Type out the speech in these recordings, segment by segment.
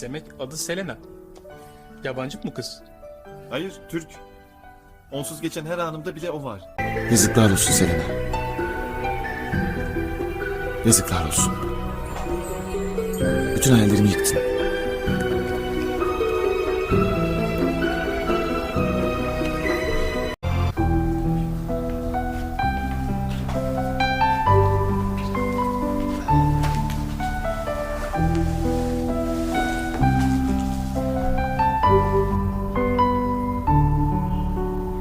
Demek adı Selena. Yabancı mı kız? Hayır, Türk. Onsuz geçen her anımda bile o var. Yazıklar olsun Selena. Yazıklar olsun. Bütün hayallerimi yıktın.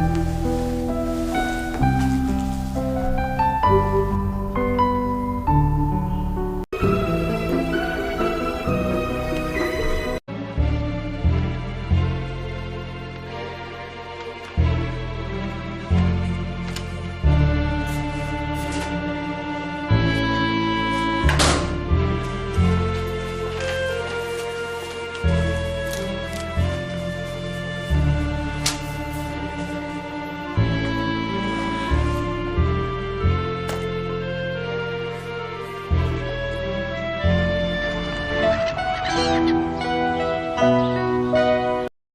you